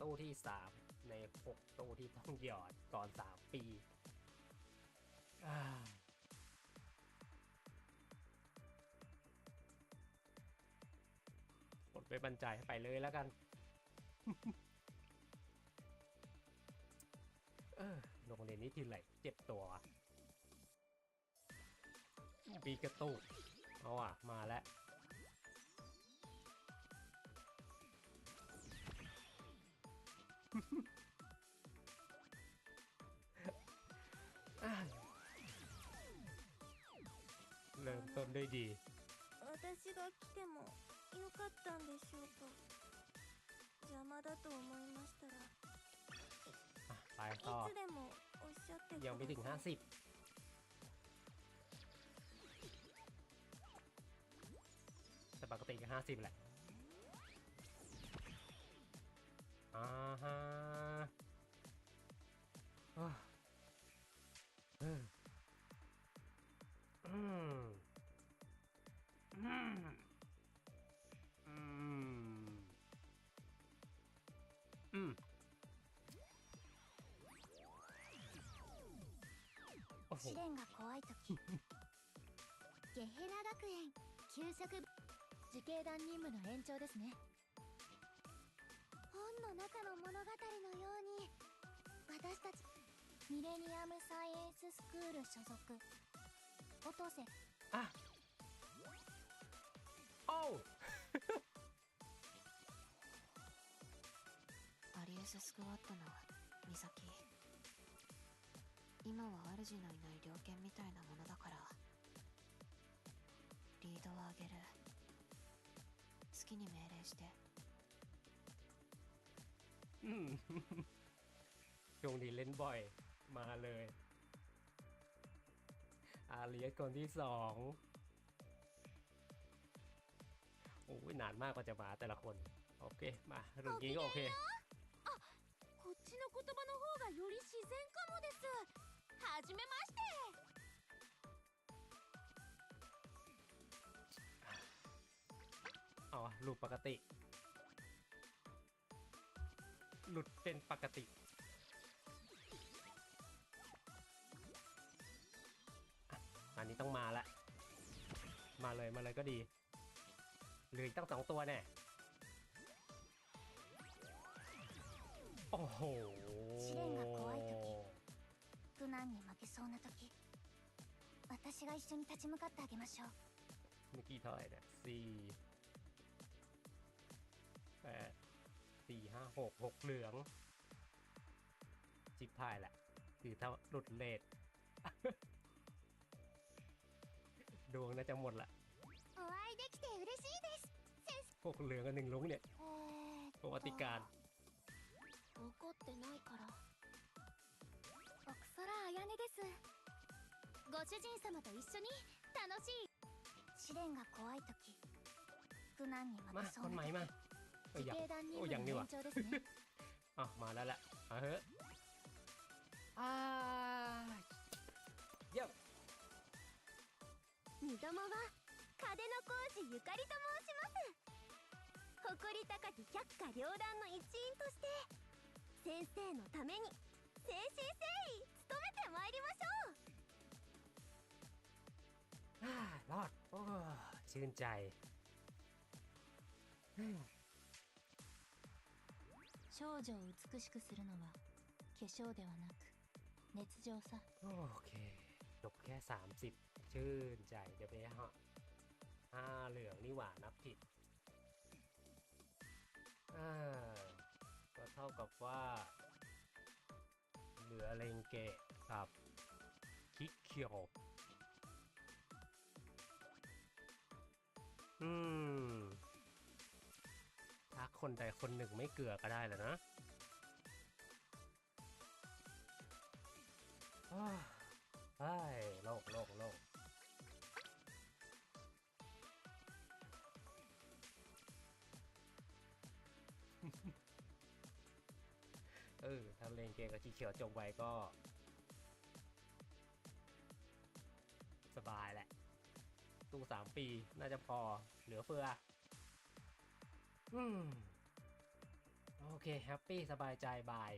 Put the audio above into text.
ตู้ที่ 3 ใน 6 ตู้ที่ต้องหยอดก่อน 3 ปีอ่าหมดไปบรรจัยไปเลยแล้วกัน เออโรงเรียนนี้ทีไรเจ็บตัว ปีกระตุกเอาอะ มาแล้ว เริ่มต้นด้วยดี 私が来てもよかったんでしょうか邪魔だと思いましたら อ่ะ ไปต่อ いつでもおっしゃってく ยังไม่ถึง ださい50 แต่ปกติก็ 50 แหละ あーはーあうん。うん。うん。うん。うん。試練が怖い時ゲヘラ学園給食受刑団任務の延長ですね本の中の物語のように私たちミレニアムサイエンススクール所属。音瀬。あ。おう。アリエススクワットの美咲。今は主のいない猟犬みたいなものだから。リードを上げる。好きに命令して。 ช่วงนี้เล่นบ่อย มาเลย อาเลียสคนที่สอง โอ้ยนานมากกว่าจะมาแต่ละคน โอเค มารุ่นนี้ก็โอเค こっちの言葉の方がより自然かもですはじめまして เอาอะหลุดปกติ หลุดเป็นปกติอ่ะอันนี้ต้องมาละ มาเลยมาเลยก็ดีเหลืออีกตั้งสองตัวแน่โอ้โห 試練が怖い時苦難に負けそうな時私が一緒に立ち向かってあげましょう เมื่อกี้เท่ ห้าหกหกเหลือง จิบพายแหละ คือถ้าหลุดเลท ดวงน่าจะหมดละ お会いできて嬉しいです先生 พวกเหลืองกับหนึ่งลุงเนี่ย えーっ ประวัติการ 怒ってないから奥空彩音ですご主人様と一緒に楽しい試練が怖い時苦難に負 มา けそ ค うん ใหม่ な มา 時 เ อ้ย 受 ยัง 刑団任 โอ้ 務 ยัง の นี่หวะ 延長ですね อ่ะมาแล้วแหละมาเฮ้อะอ่าเยี่ยม 二度もは風の講師ゆかりと申します誇り高き百花繚乱の一員として先生のために誠心誠意努めてまいりましょう อ่ารอด โอ้ชื่นใจอืม 少女を美しくするのは化粧ではなく熱情さ โอเคจบแค่ 30 ชื่นใจ เดี๋ยวไปฮะห้าเหลืองนี่หว่านับผิด อ่า ก็เท่ากับว่า เหลือเลงเกะกับ คิกเคียว คนใดคนหนึ่งไม่เกลือก็ได้แหละนะอ้าวเฮ้ยโลกโลกโลกเออถ้าเลงเกมกับชีเขียวจบไวก็ สบายแหละ ตู้สามปีน่าจะพอเหลือเฟือ อืม โอเคแฮปปี้สบายใจบาย